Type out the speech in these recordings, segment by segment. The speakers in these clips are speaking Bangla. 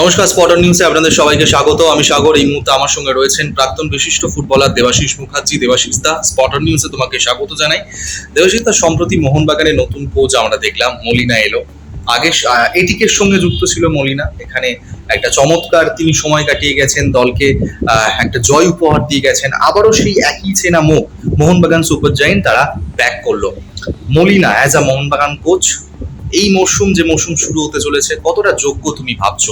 নমস্কার স্পটার নিউজে আপনাদের সবাইকে স্বাগত। আমি সাগর, এই মুহূর্তে আমার সঙ্গে রয়েছেন প্রাক্তন বিশিষ্ট ফুটবলার দেবাশিস মুখার্জি। দেবাশিস দা স্পটার নিউজে তোমাকে স্বাগত জানাই। দেবাশিস দা, সম্প্রতি মোহনবাগানে নতুন কোচ আমরা দেখলাম, মলিনা এলো। আগে এটিকের সঙ্গে যুক্ত ছিল মলিনা। এখানে একটা চমৎকার তিনি সময় কাটিয়ে গেছেন, দলকে একটা জয় উপহার দিয়ে গেছেন। আবারও সেই একই চেনা মুখ মোহনবাগান সুপার জায়েন্ট তারা ব্যাক করল। Molina as a Mohun Bagan coach এই মরশুম যে মরশুম শুরু হতে চলেছে কতটা যোগ্য তুমি ভাবছ?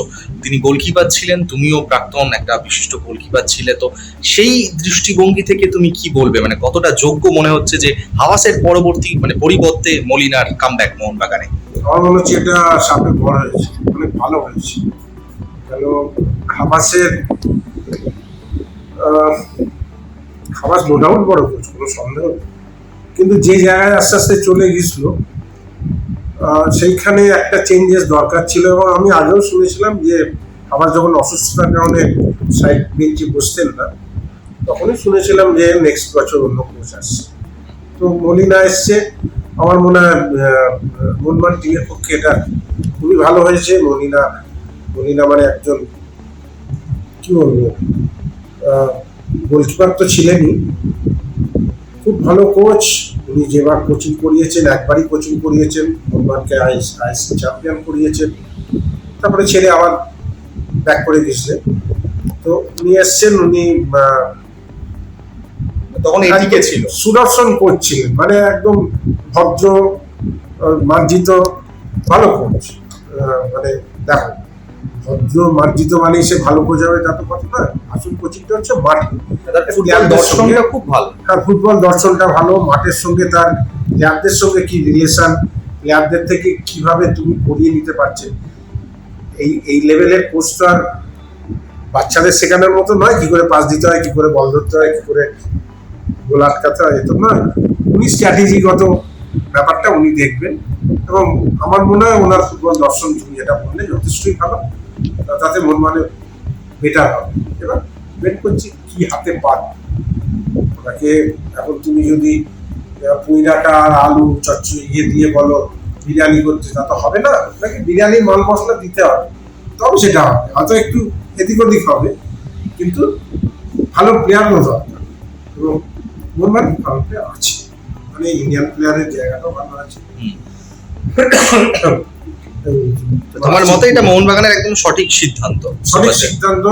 তিনি গোলকিপার ছিলেন তুমিও প্রাক্তন একটা বিশিষ্ট গোলকিপার ছিলে তো সেই দৃষ্টিভঙ্গি থেকে তুমি কি বলবে? মানে কতটা যোগ্য মনে হচ্ছে যে হাওয়াসের পরবর্তী মানে পরিবর্তে মলিনার কামব্যাক মোহনবাগানে? আমার মনে হচ্ছে এটা সামনে বড় হয়েছে অনেক ভালো হয়েছে। কেন হামাসের আহ, হামাস নো ডাউট বড় কোনো সন্দেহ কিন্তু যে জায়গায় আস্তে আস্তে চলে গেছিল সেইখানে একটা চেঞ্জেস দরকার ছিল এবং আমি আগেও শুনেছিলাম যে আমার যখন অসুস্থতার কারণে সাইড বেঞ্চে বসতেন না, তখনই শুনেছিলাম যে নেক্সট বছর অন্য কোচ আসছে। তো মলিনা এসছে। আমার মনে হয় মনমান টিমের পক্ষে এটা খুবই ভালো হয়েছে। মলিনা মলিনা মানে একজন, কি বলব গোলকিপার তো ছিলেনই। খুব ভালো কোচ উনি যেবার কোচিং করিয়েছেন একবারই কোচিং করিয়েছেন মনমানকে আইস আইসি চ্যাম্পিয়ন করিয়েছেন। তারপরে ছেড়ে আবার ব্যাক করে দিয়েছিলেন তো উনি এসছেন উনি তখন এটিকে ছিল। সুদর্শন করছিলেন মানে একদম ভদ্র মার্জিত ভালো কোচ মানে দেখো ভদ্র মার্জিত মানে সে ভালো হবে তা তো কথা নয়। আসল কোচিংটা হচ্ছে মাঠে। ফুটবল দর্শনটা খুব ভালো। তার ফুটবল দর্শনটা ভালো মাঠের সঙ্গে তার প্লেয়ারদের সঙ্গে কি রিলেশন প্লেয়ারদের থেকে কীভাবে তুমি পড়িয়ে নিতে পারছে? এই এই লেভেলের কোচ তো আর বাচ্চাদের শেখানোর মতো নয় কি করে পাস দিতে হয় কি করে বল ধরতে হয় কি করে গোল আটকাতে হয় এত নয়। উনি স্ট্র্যাটেজিগত ব্যাপারটা উনি দেখবেন। এবং আমার মনে হয় ওনার ফুটবল দর্শন তুমি যেটা বললে যথেষ্টই ভালো। তাতে মন মানে বেটার হবে। এবার ডিপেন্ড করছি কি হাতে পান ওনাকে এখন তুমি যদি আহ, পুঁই ডাঁটা আর আলু চচ্চড়ি ইয়ে দিয়ে বলো বিরিয়ানি করতে তা তো হবে না। ওনাকে বিরিয়ানির মাল মশলা দিতে হবে। তবে সেটা হবে। হয়তো একটু এদিক ওদিক হবে কিন্তু ভালো প্লেয়ার প্লেয়ারও দরকার। এবং মোরমান ভালো প্লেয়ার আছে। মানে ইন্ডিয়ান প্লেয়ারের জায়গাটাও ভালো আছে। তোমার মতে এটা মোহনবাগানের একদম সঠিক সিদ্ধান্ত? সঠিক সিদ্ধান্ত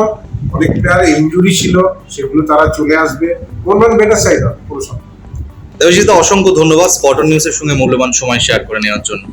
অনেক প্লেয়ার ইঞ্জুরি ছিল সেগুলো তারা চলে আসবে। মোহনবাগান বেটার সাইড হবে সব অসংখ্য ধন্যবাদ। স্পটার নিউজের সঙ্গে মূল্যবান সময় শেয়ার করে নেওয়ার জন্য।